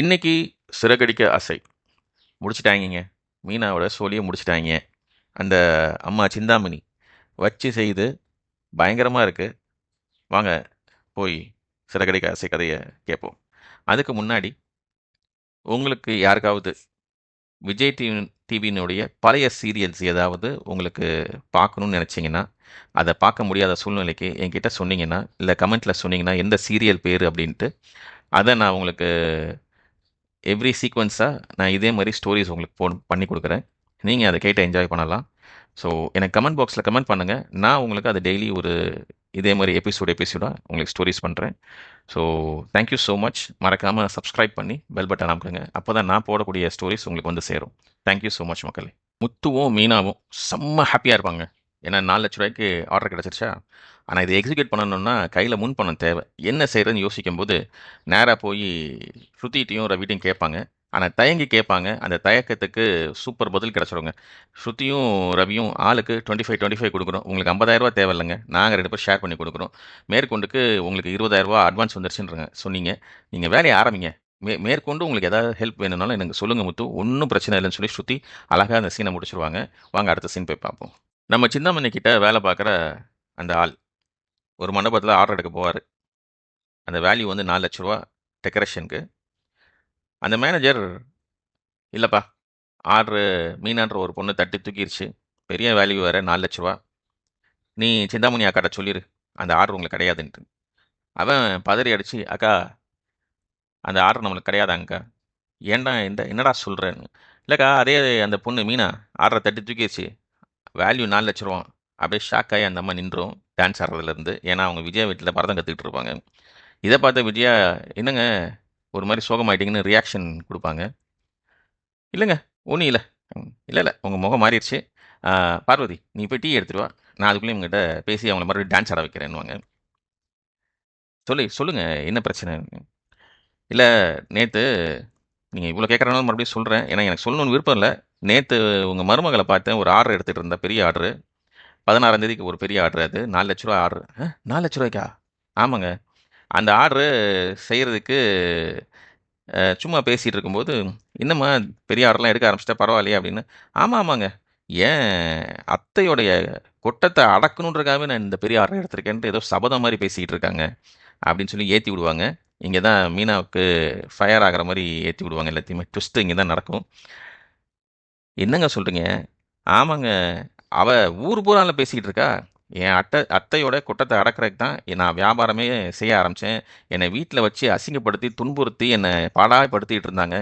இன்னைக்கு சிறகடிக்க ஆசை முடிச்சிட்டாங்க மீனாவோட சோழியை முடிச்சிட்டாங்க. அந்த அம்மா சிந்தாமணி வச்சு செய்து பயங்கரமாக இருக்குது வாங்க போய் சிறகடிக்க ஆசை கதையை கேட்போம். அதுக்கு முன்னாடி உங்களுக்கு யாருக்காவது விஜய் டிவி டிவியினுடைய பழைய சீரியல்ஸ் ஏதாவது உங்களுக்கு பார்க்கணுன்னு நினச்சிங்கன்னா அதை பார்க்க முடியாத சூழ்நிலைக்கு என்கிட்ட சொன்னீங்கன்னா இல்லை கமெண்ட்டில் சொன்னீங்கன்னா எந்த சீரியல் பேர் அப்படின்ட்டு அதை நான் உங்களுக்கு எவ்ரி சீக்வன்ஸாக நான் இதே மாதிரி ஸ்டோரிஸ் உங்களுக்கு போ பண்ணி கொடுக்குறேன். நீங்கள் அதை கேட்டு என்ஜாய் பண்ணலாம். ஸோ எனக்கு கமெண்ட் பாக்ஸில் கமெண்ட் பண்ணுங்கள் நான் உங்களுக்கு அதை டெய்லி ஒரு இதே மாதிரி எபிசோடு எபிசோடாக உங்களுக்கு ஸ்டோரிஸ் பண்ணுறேன் so thank you so much மறக்காமல் சப்ஸ்கிரைப் பண்ணி பெல் பட்டன் அமுக்குங்க. அப்போ தான் நான் போடக்கூடிய ஸ்டோரிஸ் உங்களுக்கு வந்து சேரும். தேங்க்யூ ஸோ மச் மக்களே. முத்துவும் மீனாவும் செம்ம ஹாப்பியாக இருப்பாங்க. ஏன்னா நாலு லட்ச ரூபாய்க்கு ஆர்டர் கிடச்சிருச்சா? ஆனால் இதை எக்ஸிக்யூட் பண்ணணும்னா கையில் முன் பணம் தேவை. என்ன செய்கிறதுன்னு யோசிக்கும்போது நேராக போய் ஸ்ருதிட்டையும் ரவிட்டையும் கேட்பாங்க. ஆனால் தயங்கி கேட்பாங்க. அந்த தயக்கத்துக்கு சூப்பர் பதில் கிடச்சிருங்க. ஸ்ருதியும் ரவியும் ஆளுக்கு டுவெண்ட்டி ஃபைவ் டுவெண்ட்டி ஃபைவ் கொடுக்குறோம் உங்களுக்கு ஐம்பதாயிரரூவா தேவையில்லைங்க. நாங்கள் ரெண்டு பேரும் ஷேர் பண்ணி கொடுக்குறோம் மேற்கொண்டுக்கு உங்களுக்கு இருபதாயிரரூவா அட்வான்ஸ் வந்துருச்சுன்றங்க. சொன்னீங்க. நீங்கள் வேலையை ஆரம்பிங்க. மே மேற்கொண்டு உங்களுக்கு எதாவது ஹெல்ப் வேணும்னாலும் எனக்கு சொல்லுங்கள் முத்து. ஒன்றும் பிரச்சனை இல்லைன்னு சொல்லி ஸ்ருதி அழகாக அந்த சீனை முடிச்சிருவாங்க. வாங்க அடுத்த சீன் போய் பார்ப்போம். நம்ம சின்னமணி கிட்ட வேலை பார்க்குற அந்த ஆள் ஒரு மண்டபத்தில் ஆர்டர் எடுக்க போவார். அந்த வேல்யூ வந்து நாலு லட்ச ரூபா டெக்கரேஷனுக்கு அந்த மேனேஜர் இல்லைப்பா ஆர்டரு மீனான்ற ஒரு பொண்ணு தட்டி தூக்கிருச்சு. பெரிய வேல்யூ வேறு நாலு லட்ச ரூபா. நீ சிந்தாமணி அக்காட்ட சொல்லிடு அந்த ஆர்டர் உங்களுக்கு கிடையாதுன்ட்டு. அவன் பதறி அடிச்சு அக்கா அந்த ஆர்டர் நம்மளுக்கு கிடையாதாங்க்கா ஏன்டா இந்த என்னடா சொல்கிறேன்னு இல்லைக்கா அதே அந்த பொண்ணு மீனா ஆர்டரை தட்டி தூக்கிடுச்சு வேல்யூ நாலு லட்ச ரூபா. அப்படியே ஷாக் ஆகி அந்த அம்மா நின்றோம் டான்ஸ் ஆடுறதுலேருந்து. ஏன்னா அவங்க விஜயா வீட்டில் பரதம் கற்றுக்கிட்டு இருப்பாங்க. இதை பார்த்த விஜயா என்னங்க ஒரு மாதிரி சோகமாயிட்டிங்கன்னு ரியாக்ஷன் கொடுப்பாங்க? இல்லைங்க ஒன்றும் இல்லை. இல்லை இல்லை உங்கள் முகம் மாறிடுச்சு. பார்வதி நீ போய் டீ எடுத்துட்டு வா. நான் அதுக்குள்ளே உங்ககிட்ட பேசி அவங்கள மறுபடியும் டான்ஸ் ஆட வைக்கிறேன்னுவாங்க. சொல்லி சொல்லுங்கள் என்ன பிரச்சனை? இல்லை நேற்று நீங்கள் இவ்வளோ கேட்குறனாலும் மறுபடியும் சொல்கிறேன் ஏன்னா எனக்கு சொல்லணும்னு விருப்பம் இல்லை. நேற்று உங்கள் மருமகளை பார்த்தேன் ஒரு ஆர்டர் எடுத்துகிட்டு இருந்த பெரிய ஆர்டரு. பதினாறாம் தேதிக்கு ஒரு பெரிய ஆர்டர் அது. நாலு லட்ச ரூபா ஆர்டர். நாலு லட்ச ரூபாய்க்கா? ஆமாங்க. அந்த ஆர்டரு செய்கிறதுக்கு சும்மா பேசிகிட்டு இருக்கும்போது என்னம்மா பெரிய ஆர்டர்லாம் எடுக்க ஆரம்பிச்சிட்டா பரவாயில்லையே அப்படின்னு. ஆமாம் ஆமாங்க. ஏன் அத்தையோடைய கொட்டத்தை அடக்கணுன்றக்காகவே நான் இந்த பெரிய ஆர்டர் எடுத்திருக்கேன்ட்டு ஏதோ சபதம் மாதிரி பேசிக்கிட்டு இருக்காங்க அப்படின்னு சொல்லி ஏற்றி விடுவாங்க. இங்கே தான் மீனாவுக்கு ஃபயர் ஆகிற மாதிரி ஏற்றி விடுவாங்க எல்லாத்தையுமே. ட்விஸ்ட்டு இங்கே தான் நடக்கும். என்னங்க சொல்கிறீங்க ஆமாங்க. அவள் ஊர் பூரால பேசிக்கிட்டு இருக்கா என் அத்தை அத்தையோட குட்டத்தை அடக்கிறதுக்கு தான் நான் வியாபாரமே செய்ய ஆரம்பித்தேன் என்னை வீட்டில் வச்சு அசிங்கப்படுத்தி துன்புறுத்தி என்னை பாடாய்படுத்திட்டு இருந்தாங்க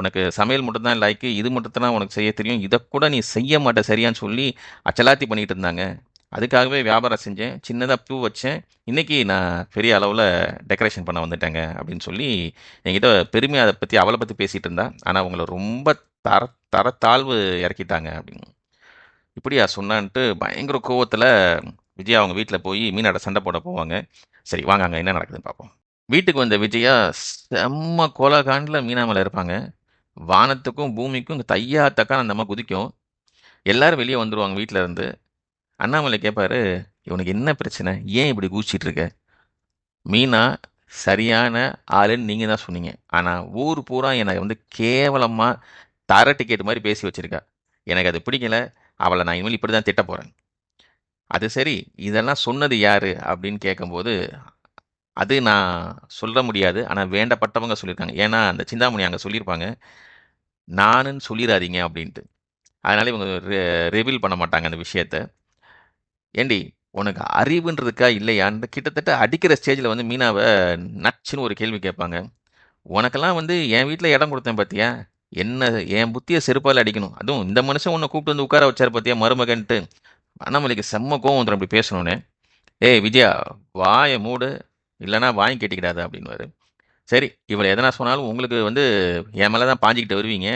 உனக்கு சமையல் மட்டும்தான் லைக்கு இது மட்டும்தான் உனக்கு செய்ய தெரியும். இதை கூட நீ செய்ய மாட்ட சரியான்னு சொல்லி அச்சலாத்தி பண்ணிகிட்டு இருந்தாங்க அதுக்காகவே வியாபாரம் செஞ்சேன். சின்னதாக பூ வச்சேன். இன்றைக்கி நான் பெரிய அளவில் டெக்கரேஷன் பண்ண வந்துட்டேங்க அப்படின்னு சொல்லி என்கிட்ட பெருமையாக அதை பற்றி அவளை பற்றி பேசிகிட்டு இருந்தா ஆனால் அவங்கள ரொம்ப தர தரத்தாழ்வு இறக்கிட்டாங்க அப்படின்னு. இப்படியா சொன்னான்ட்டு பயங்கர கோவத்தில் விஜயா அவங்க வீட்டில் போய் மீனாட சண்டை போட போவாங்க. சரி வாங்க அங்கே என்ன நடக்குதுன்னு பார்ப்போம் வீட்டுக்கு வந்த விஜயா செம்ம கோலாகாண்டில் மீனா மேலே இருப்பாங்க. வானத்துக்கும் பூமிக்கும் இங்கே தையா தக்கா அந்த அம்மா குதிக்கும். எல்லோரும் வெளியே வந்துடுவாங்க வீட்டில் இருந்து. அண்ணாமலை கேட்பார் இவனுக்கு என்ன பிரச்சனை? ஏன் இப்படி குதிச்சிட்டு இருக்க? மீனா சரியான ஆளுன்னு நீங்கள் தான் சொன்னீங்க. ஆனால் ஊர் பூரா என்னை வந்து கேவலமாக தர டிக்கெட் மாதிரி பேசி வச்சிருக்கா. எனக்கு அது பிடிக்கல. அவளை நான் இனிமேல் இப்படி தான் திட்ட போகிறேன் அது சரி இதெல்லாம் சொன்னது யார்? அப்படின்னு கேட்கும்போது அது நான் சொல்ல முடியாது. ஆனால் வேண்டப்பட்டவங்க சொல்லியிருக்காங்க. ஏன்னா அந்த சிந்தாமணி அங்கே சொல்லியிருப்பாங்க. நானுன்னு சொல்லிடாதீங்க அப்படின்ட்டு. அதனால இவங்க ரிவீல் பண்ண மாட்டாங்க அந்த விஷயத்த. ஏண்டி உனக்கு அறிவுன்றதுக்கா இல்லையான்னு கிட்டத்தட்ட அடிக்கிற ஸ்டேஜில் வந்து மீனாவை நச்சுன்னு ஒரு கேள்வி கேட்பாங்க. உனக்கெல்லாம் வந்து என் வீட்டில் இடம் கொடுத்தேன் பார்த்தியா என்ன என் புத்தியை செருப்பால் அடிக்கணும். அதுவும் இந்த மனுஷன் உன்னை கூப்பிட்டு வந்து உட்கார வச்சார் பார்த்தியா மருமகன்ட்டு. அண்ணாமலைக்கு செம்ம கோவம் வந்துடும் அப்படி பேசணுன்னு ஏய் விஜயா வாயை மூடு. இல்லைன்னா வாங்கி கேட்டிக்கிடாத அப்படின்னுவாரு. சரி இவள் எதனா சொன்னாலும் உங்களுக்கு வந்து என் மேலே தான் பாஞ்சிக்கிட்டு வருவீங்க.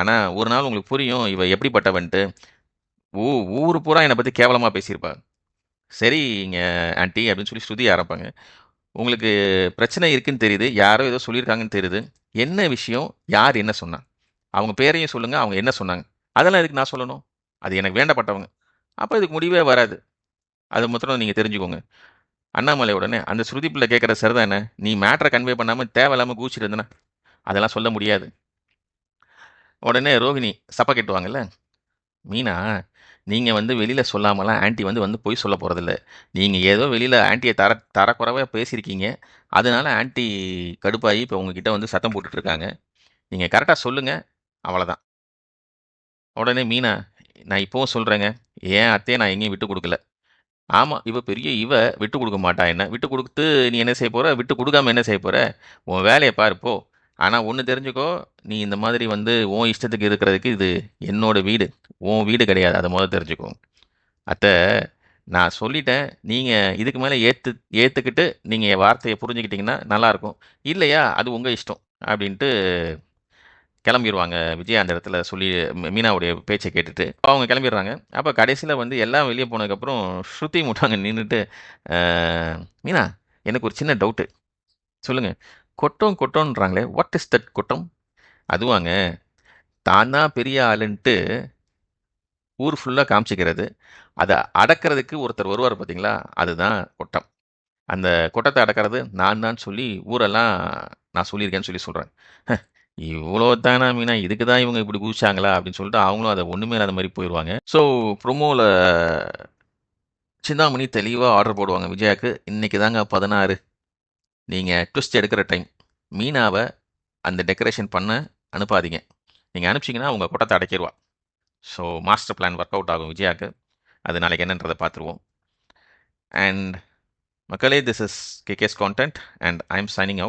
ஆனால் ஒரு நாள் உங்களுக்கு புரியும் இவ எப்படிப்பட்டவன்ட்டு. ஊ ஊர் பூரா என்னை பற்றி கேவலமாக பேசியிருப்பா. சரிங்க ஆண்டி அப்படின்னு சொல்லி ஸ்ருதி ஆரம்பிப்பாங்க. உங்களுக்கு பிரச்சனை இருக்குன்னு தெரியுது யாரோ ஏதோ சொல்லியிருக்காங்கன்னு தெரியுது. என்ன விஷயம்? யார் என்ன சொன்னாங்க அவங்க பேரையும் சொல்லுங்கள் அவங்க என்ன சொன்னாங்க? அதெல்லாம் எதுக்கு நான் சொல்லணும்? அது எனக்கு வேண்டப்பட்டவங்க. அப்போ இதுக்கு முடிவே வராது. அது மொத்தம் நீங்கள் தெரிஞ்சுக்கோங்க. அண்ணாமலை உடனே அந்த ஸ்ருதி பிள்ளை கேட்குற சரிதானே நீ மேட்ரை கன்வே பண்ணாமல் தேவையில்லாமல் கூச்சிட்டு இருந்தனா? அதெல்லாம் சொல்ல முடியாது. உடனே ரோகிணி சப்பை கெட்டுவாங்கல்ல? மீனா நீங்கள் வந்து வெளியில் சொல்லாமலாம் ஆன்ட்டி வந்து வந்து போய் சொல்ல போகிறதில்ல நீங்கள் ஏதோ வெளியில் ஆண்டியை தர தரக்குறைவாக பேசியிருக்கீங்க. அதனால ஆன்ட்டி கடுப்பாகி இப்போ உங்ககிட்ட வந்து சத்தம் போட்டுட்ருக்காங்க. நீங்கள் கரெக்டாக சொல்லுங்கள் அவ்வளோதான் உடனே மீனா நான் இப்போவும் சொல்கிறேங்க ஏன் அத்தையை நான் எங்கேயும் விட்டு கொடுக்கல. ஆமாம் இவ பெரிய இவ விட்டு கொடுக்க மாட்டா என்ன? விட்டு கொடுத்து நீ என்ன செய்ய போகிற விட்டு கொடுக்காம என்ன செய்ய போகிற உன் வேலையை பாரு போ. ஆனால் ஒன்று தெரிஞ்சுக்கோ நீ இந்த மாதிரி வந்து உன் இஷ்டத்துக்கு இருக்கிறதுக்கு இது என்னோடய வீடு. உன் வீடு கிடையாது. அதை முதல்ல தெரிஞ்சுக்கோ. அத்தை நான் சொல்லிட்டேன். நீங்கள் இதுக்கு மேலே ஏற்று ஏற்றுக்கிட்டு நீங்கள் வார்த்தையை புரிஞ்சுக்கிட்டிங்கன்னா நல்லாயிருக்கும். இல்லையா? அது உங்கள் இஷ்டம் அப்படின்ட்டு கிளம்பிடுவாங்க விஜய் அந்த இடத்துல சொல்லி மீனாவுடைய பேச்சை கேட்டுட்டு. அவங்க கிளம்பிடுறாங்க. அப்போ கடைசியில் வந்து எல்லாம் வெளியே போனதுக்கப்புறம் ஸ்ருதி முட்டாங்க நின்றுட்டு மீனா எனக்கு ஒரு சின்ன டவுட்டு சொல்லுங்கள் கொட்டம் கொட்டோன்றாங்களே வாட் இஸ் தட் கொட்டம்? அதுவாங்க தான் தான் பெரிய ஆளுன்ட்டு ஊர் ஃபுல்லாக காமிச்சிக்கிறது. அதை அடக்கிறதுக்கு ஒருத்தர் வருவார் பார்த்தீங்களா அதுதான் கொட்டம். அந்த கொட்டத்தை அடக்கிறது நான் தான் சொல்லி ஊரெல்லாம் நான் சொல்லியிருக்கேன்னு சொல்லி சொல்கிறேன் இவ்வளோ தானா மீனா? இதுக்கு தான் இவங்க இப்படி குதிச்சாங்களா? அப்படின்னு சொல்லிட்டு அவங்களும் அதை ஒன்றுமே இல்லாத மாதிரி போயிடுவாங்க ஸோ ப்ரொமோவில் சிந்தாமணி தெளிவாக ஆர்டர் போடுவாங்க விஜயாக்கு. இன்னைக்கு தாங்க பதினாறு. நீங்கள் ட்விஸ்ட் எடுக்கிற டைம் மீனாவை அந்த டெக்கரேஷன் பண்ண அனுப்பாதீங்க. நீங்கள் அனுப்பிச்சிங்கன்னா உங்கள் கொட்டத்தை அடைக்கிடுவா so master plan work out ஆகும் விஜயாக்கு. அது நாளைக்கு என்னன்றதை பார்த்துருவோம். அண்ட் மக்களே this is KK's content and I am signing out